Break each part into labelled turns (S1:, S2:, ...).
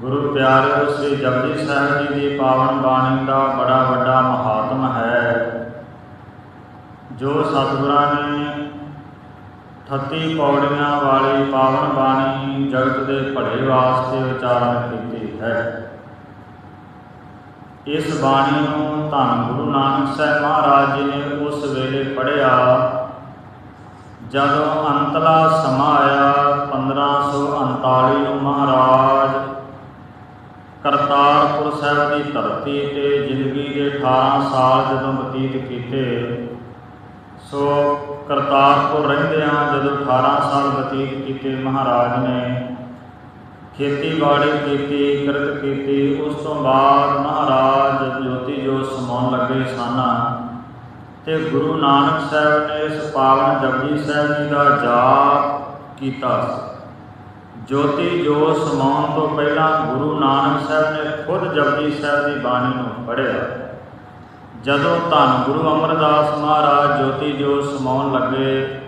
S1: ਗੁਰੂ ਪਿਆਰਿਓ ਸ੍ਰੀ ਜਪਜੀ ਸਾਹਿਬ ਜੀ ਦੀ ਪਾਵਨ ਬਾਣੀ ਦਾ ਬੜਾ ਵੱਡਾ ਮਹਾਤਮ ਹੈ। ਜੋ ਸਤਿਗੁਰਾਂ ਨੇ 38 ਪੌੜੀਆਂ ਵਾਲੀ ਪਾਵਨ ਬਾਣੀ ਜਗਤ ਦੇ ਭਲੇ ਵਾਸਤੇ ਉਚਾਰਨ ਕੀਤੀ ਹੈ। ਇਸ ਬਾਣੀ ਨੂੰ ਧੰਨ ਗੁਰੂ ਨਾਨਕ ਸਾਹਿਬ ਮਹਾਰਾਜ ਜੀ ਨੇ ਉਸ ਵੇਲੇ ਪੜ੍ਹਿਆ, ਜਦੋਂ ਅੰਤਲਾ ਸਮਾਂ ਆਇਆ 1539 ਨੂੰ ਮਹਾਰਾਜ ਕਰਤਾਰਪੁਰ ਸਾਹਿਬ ਦੀ ਧਰਤੀ ਤੇ ਜ਼ਿੰਦਗੀ ਦੇ 18 ਸਾਲ ਜਦੋਂ ਬਤੀਤ ਕੀਤੇ, ਸੋ ਕਰਤਾਰਪੁਰ ਰਹਿੰਦਿਆਂ ਜਦੋਂ 18 ਸਾਲ ਬਤੀਤ ਕੀਤੇ, ਮਹਾਰਾਜ ਨੇ ਖੇਤੀਬਾੜੀ ਕੀਤੀ, ਕਿਰਤ ਕੀਤੀ, ਉਸ ਤੋਂ ਬਾਅਦ ਮਹਾਰਾਜ ਜੋਤੀ ਜੋ ਸਮਾਉਣ ਲੱਗੇ ਸਨ ਤੇ ਗੁਰੂ ਨਾਨਕ ਸਾਹਿਬ ਨੇ ਇਸ ਪਾਵਨ ਜਪਜੀ ਸਾਹਿਬ ਜੀ ਦਾ ਜਾਪ ਕੀਤਾ। ਜੋਤੀ ਜੋ ਸਮਾਉਣ ਤੋਂ ਪਹਿਲਾਂ ਗੁਰੂ ਨਾਨਕ ਸਾਹਿਬ ਨੇ ਖੁਦ ਜਪਜੀ ਸਾਹਿਬ ਦੀ ਬਾਣੀ ਨੂੰ ਪੜ੍ਹਿਆ। ਜਦੋਂ ਧੰਨ ਗੁਰੂ ਅਮਰਦਾਸ ਮਹਾਰਾਜ ਜੋਤੀ ਜੋ ਸਮਾਉਣ ਲੱਗੇ,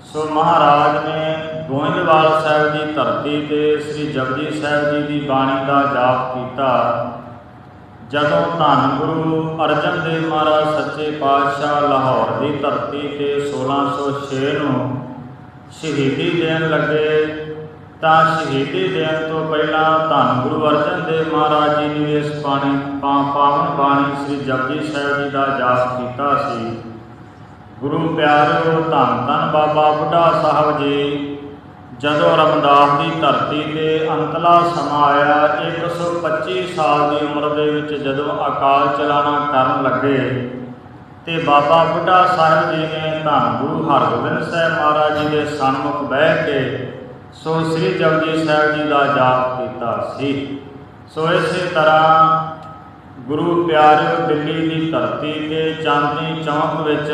S1: ਸੋ ਮਹਾਰਾਜ ਨੇ ਗੋਇੰਦਵਾਲ ਸਾਹਿਬ ਦੀ ਧਰਤੀ ਤੇ ਸ੍ਰੀ ਜਪਜੀ ਸਾਹਿਬ ਜੀ ਦੀ ਬਾਣੀ ਦਾ ਜਾਪ ਕੀਤਾ। ਜਦੋਂ ਧੰਨ ਗੁਰੂ ਅਰਜਨ ਦੇਵ ਮਹਾਰਾਜ ਸੱਚੇ ਪਾਤਸ਼ਾਹ ਲਾਹੌਰ ਦੀ ਧਰਤੀ ਤੇ 1606 ਨੂੰ ਸ਼ਹੀਦੀ ਦੇਣ ਲੱਗੇ ਤਾਂ ਸ਼ਹੀਦੀ ਦੇਣ ਤੋਂ ਪਹਿਲਾਂ ਧੰਨ ਗੁਰੂ ਅਰਜਨ ਦੇਵ ਮਹਾਰਾਜ ਜੀ ਨੇ ਇਸ ਪਾਣੀ ਪਾਵਨ ਬਾਣੀ ਸ੍ਰੀ ਜਪਜੀ ਸਾਹਿਬ ਜੀ ਦਾ ਜਾਪ ਕੀਤਾ ਸੀ। ਗੁਰੂ ਪਿਆਰਿਓ, ਧੰਨ ਧੰਨ ਬਾਬਾ ਬੁੱਢਾ ਸਾਹਿਬ ਜੀ, ਜਦੋਂ ਰਮਦਾਸ ਦੀ ਧਰਤੀ ਤੇ ਅੰਤਲਾ ਸਮਾਂ ਆਇਆ 125 ਸਾਲ ਦੀ ਉਮਰ ਦੇ ਵਿੱਚ ਜਦੋਂ ਅਕਾਲ ਚਲਾਣਾ ਕਰਨ ਲੱਗੇ ਤੇ ਬਾਬਾ ਬੁੱਢਾ ਸਾਹਿਬ ਜੀ ਨੇ ਧੰਨ ਗੁਰੂ ਹਰਗੋਬਿੰਦ ਸਾਹਿਬ ਮਹਾਰਾਜ ਜੀ ਦੇ ਸਨਮੁਖ ਬਹਿ ਕੇ ਸੋ ਸ੍ਰੀ ਜਪਜੀ ਸਾਹਿਬ ਜੀ ਦਾ ਜਾਪ ਕੀਤਾ ਸੀ। ਸੋ ਇਸੇ ਤਰ੍ਹਾਂ ਗੁਰੂ ਪਿਆਰਿਓ, ਦਿੱਲੀ ਦੀ ਧਰਤੀ ਤੇ ਚਾਂਦਨੀ ਚੌਂਕ ਵਿੱਚ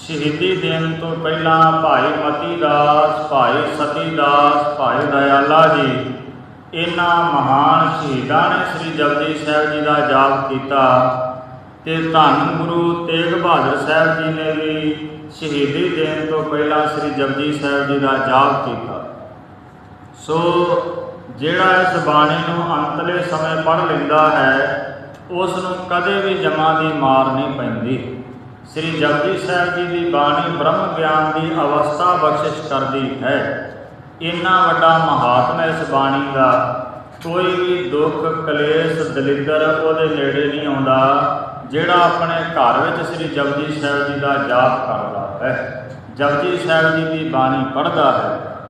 S1: ਸ਼ਹੀਦੀ ਦੇਣ ਤੋਂ ਪਹਿਲਾਂ ਭਾਈ ਮਤੀ ਦਾਸ ਭਾਈ ਸਤੀ ਦਾਸ ਭਾਈ ਦਇਆਲਾ ਜੀ, ਇਹਨਾਂ ਮਹਾਨ ਸ਼ਹੀਦਾਂ ਨੇ ਸ੍ਰੀ ਜਪਜੀ ਸਾਹਿਬ ਜੀ ਦਾ ਜਾਪ ਕੀਤਾ। ਤੇ ਧੰਨ ਗੁਰੂ ਤੇਗ ਬਹਾਦਰ ਸਾਹਿਬ ਜੀ ਨੇ ਵੀ ਸ਼ਹੀਦੀ ਦੇਣ ਤੋਂ ਪਹਿਲਾਂ ਸ੍ਰੀ ਜਪਜੀ ਸਾਹਿਬ ਜੀ ਦਾ ਜਾਪ ਕੀਤਾ। ਸੋ ਜਿਹੜਾ ਇਸ ਬਾਣੀ ਨੂੰ ਅੰਤਲੇ ਸਮੇਂ ਪੜ੍ਹ ਲੈਂਦਾ ਹੈ ਉਸ ਨੂੰ ਕਦੇ ਵੀ ਜਮਾ ਦੀ ਮਾਰ ਨਹੀਂ ਪੈਂਦੀ। ਸ੍ਰੀ ਜਪਜੀ ਸਾਹਿਬ ਜੀ ਦੀ ਬਾਣੀ ਬ੍ਰਹਮ ਗਿਆਨ ਦੀ ਅਵਸਥਾ ਬਖਸ਼ਿਸ਼ ਕਰਦੀ ਹੈ। ਇੰਨਾ ਵੱਡਾ ਮਹਾਤਮਾ ਇਸ ਬਾਣੀ ਦਾ, ਕੋਈ ਵੀ ਦੁੱਖ, ਕਲੇਸ਼, ਦਲਿੱਦਰ ਉਹਦੇ ਨੇੜੇ ਨਹੀਂ ਆਉਂਦਾ। ਜਿਹੜਾ ਆਪਣੇ ਘਰ ਵਿੱਚ ਸ੍ਰੀ ਜਪਜੀ ਸਾਹਿਬ ਜੀ ਦਾ ਜਾਪ ਕਰਦਾ ਹੈ। ਜਪਜੀ ਸਾਹਿਬ ਜੀ ਦੀ ਬਾਣੀ ਪੜ੍ਹਦਾ ਹੈ।